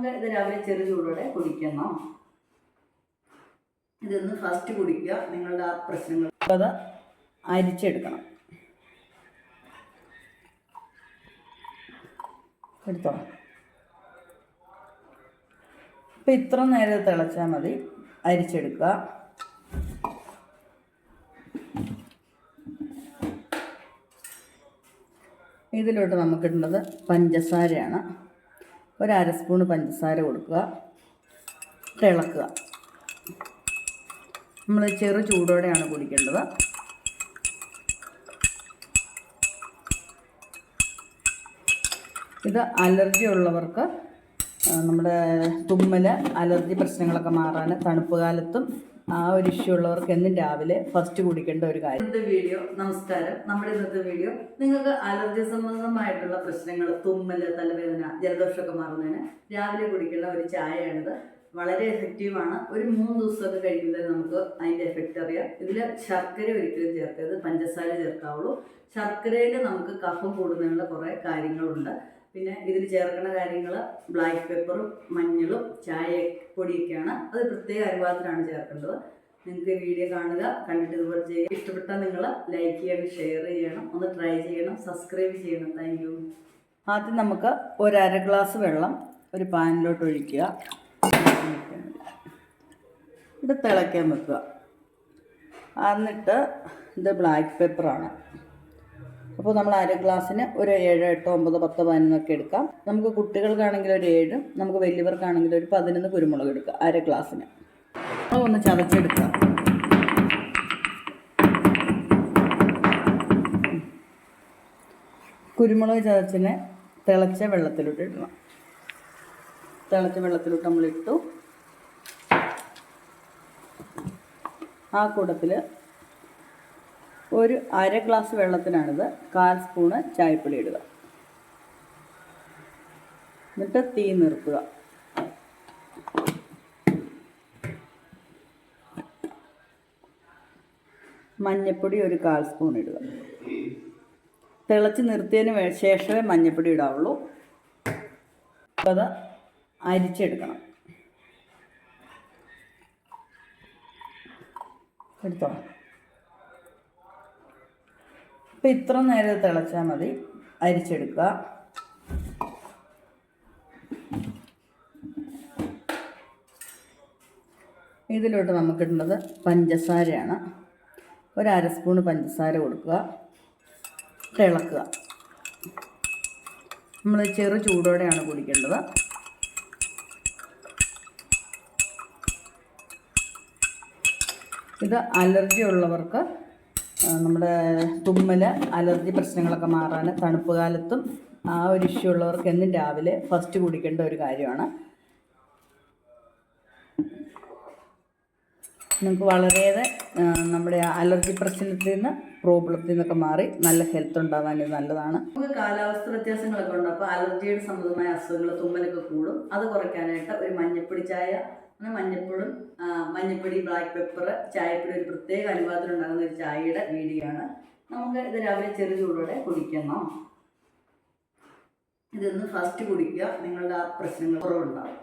നമുക്ക് ഇത് രാവിലെ ചെറു ചൂടോടെ കുടിക്കണം. ഇതൊന്ന് ഫസ്റ്റ് കുടിക്കുക. നിങ്ങളുടെ ആ പ്രശ്നങ്ങൾ അത് അരിച്ചെടുക്കണം. എടുത്തോ? ഇപ്പം ഇത്ര നേരം തിളച്ചാൽ മതി. അരിച്ചെടുക്കുക. ഇതിലോട്ട് നമുക്കിടേണ്ടത് പഞ്ചസാരയാണ്. ഒരു അര സ്പൂൺ പഞ്ചസാര കൊടുക്കുക. തിളക്കുക. നമ്മൾ ചെറു ചൂടോടെയാണ് കുടിക്കേണ്ടത്. ഇത് അലർജി ഉള്ളവർക്ക് നമ്മുടെ തുമ്മൽ അലർജി പ്രശ്നങ്ങളൊക്കെ മാറാൻ തണുപ്പ് കാലത്തും ആ ഒരു ഇഷ്യൂ ഉള്ളവർക്ക് എന്നും രാവിലെ ഫസ്റ്റ് കുടിക്കേണ്ട ഒരു കാര്യം. ഇന്നത്തെ വീഡിയോ നമസ്കാരം. നമ്മുടെ ഇന്നത്തെ വീഡിയോ നിങ്ങൾക്ക് അലർജി സംബന്ധമായിട്ടുള്ള പ്രശ്നങ്ങൾ തുമ്മൽ തലവേദന ജലദോഷമൊക്കെ മാറുന്നതിന് രാവിലെ കുടിക്കേണ്ട ഒരു ചായയാണിത്. വളരെ എഫക്റ്റീവാണ് ഒരു മൂന്ന് ദിവസമൊക്കെ കഴിയുമ്പോൾ നമുക്ക് അതിന്റെ എഫക്റ്റ് അറിയാം. ഇതിൽ ശർക്കര ഒരിക്കലും ചേർക്കരുത്. പഞ്ചസാര ചേർക്കാവുള്ളൂ. ശർക്കരയിൽ നമുക്ക് കഫം കൂടുന്നതിനുള്ള കുറേ കാര്യങ്ങളുണ്ട്. പിന്നെ ഇതിൽ ചേർക്കുന്ന കാര്യങ്ങൾ ബ്ലാക്ക് പെപ്പറും മഞ്ഞളും ചായ പൊടിയൊക്കെയാണ്. അത് പ്രത്യേക അനുവാദത്തിലാണ് ചേർക്കേണ്ടത്. നിങ്ങൾക്ക് വീഡിയോ കാണുക കണ്ടിട്ട് ഇതുപോലെ ചെയ്യുക. ഇഷ്ടപ്പെട്ടാൽ നിങ്ങൾ ലൈക്ക് ചെയ്യണം ഷെയർ ചെയ്യണം ഒന്ന് ട്രൈ ചെയ്യണം സബ്സ്ക്രൈബ് ചെയ്യണം. താങ്ക് യു ആദ്യം നമുക്ക് ഒരു അര ഗ്ലാസ് വെള്ളം ഒരു പാനിലോട്ട് ഒഴിക്കുക. ഇത് തിളയ്ക്കാൻ വെക്കുക. എന്നിട്ട് ഇത് ബ്ലാക്ക് പെപ്പറാണ് അപ്പോൾ നമ്മൾ അര ഗ്ലാസ്സിന് ഒരു ഏഴ് എട്ടോ ഒമ്പത് പത്ത് പതിനൊന്നൊക്കെ എടുക്കാം. നമുക്ക് കുട്ടികൾക്കാണെങ്കിൽ ഒരു ഏഴ് നമുക്ക് വലിയവർക്കാണെങ്കിൽ ഒരു പതിനൊന്ന് കുരുമുളക് എടുക്കുക അര ഗ്ലാസ്സിന്. ഒന്ന് ചതച്ചെടുക്കാം. കുരുമുളക് ചതച്ചിനെ തിളച്ച വെള്ളത്തിലോട്ട് ഇടണം. തിളച്ച വെള്ളത്തിലോട്ട് നമ്മളിട്ടു ആ കൂടത്തിൽ ഒരു അര ഗ്ലാസ് വെള്ളത്തിനാണിത്. കാൽ സ്പൂണ് ചായപ്പൊടി ഇടുക. എന്നിട്ട് തീ നിർത്തുക. മഞ്ഞപ്പൊടി ഒരു കാൽ സ്പൂൺ ഇടുക. തിളച്ച് നിർത്തിയതിന് ശേഷമേ മഞ്ഞപ്പൊടി ഇടാവുള്ളൂ. അപ്പോൾ അത് അരിച്ചെടുക്കണം. എടുത്തോ? ഇപ്പം ഇത്ര നേരം തിളച്ചാൽ മതി. അരിച്ചെടുക്കുക. ഇതിലോട്ട് നമുക്കിടേണ്ടത് പഞ്ചസാരയാണ്. ഒരു അര പഞ്ചസാര കൊടുക്കുക. തിളക്കുക. നമ്മൾ ചെറു ചൂടോടെയാണ് കുടിക്കേണ്ടത്. ഇത് അലർജി ഉള്ളവർക്ക് നമ്മുടെ തുമ്മൽ അലർജി പ്രശ്നങ്ങളൊക്കെ മാറാൻ തണുപ്പ് കാലത്തും ആ ഒരു ഇഷ്യൂ ഉള്ളവർക്ക് എന്നും രാവിലെ ഫസ്റ്റ് കുടിക്കേണ്ട ഒരു കാര്യമാണ്. നിങ്ങൾക്ക് വളരെയേറെ നമ്മുടെ അലർജി പ്രശ്നത്തിൽ നിന്ന് പ്രോബ്ലത്തിൽ നിന്നൊക്കെ മാറി നല്ല ഹെൽത്ത് ഉണ്ടാകാൻ നല്ലതാണ്. നമുക്ക് കാലാവസ്ഥ വ്യത്യാസങ്ങളൊക്കെ ഉണ്ട്. അപ്പോൾ അലർജിയുടെ സംബന്ധമായ അസുഖങ്ങൾ തുമ്മലൊക്കെ കൂടും. അത് കുറയ്ക്കാനായിട്ട് ഒരു മഞ്ഞപ്പൊടി ചായ അങ്ങനെ മഞ്ഞപ്പൊടും മഞ്ഞപ്പൊടി ബ്ലാക്ക് പെപ്പർ ചായപ്പൊടി ഒരു പ്രത്യേക അനുപാതത്തിൽ ഉണ്ടാകുന്ന ഒരു ചായയുടെ വീഡിയോ ആണ് നമുക്ക് ഇത് രാവിലെ ചെറു ചൂടോടെ കുടിക്കണം. ഇതൊന്ന് ഫസ്റ്റ് കുടിക്കുക. നിങ്ങളുടെ ആ പ്രശ്നങ്ങൾ കുറവുണ്ടാകും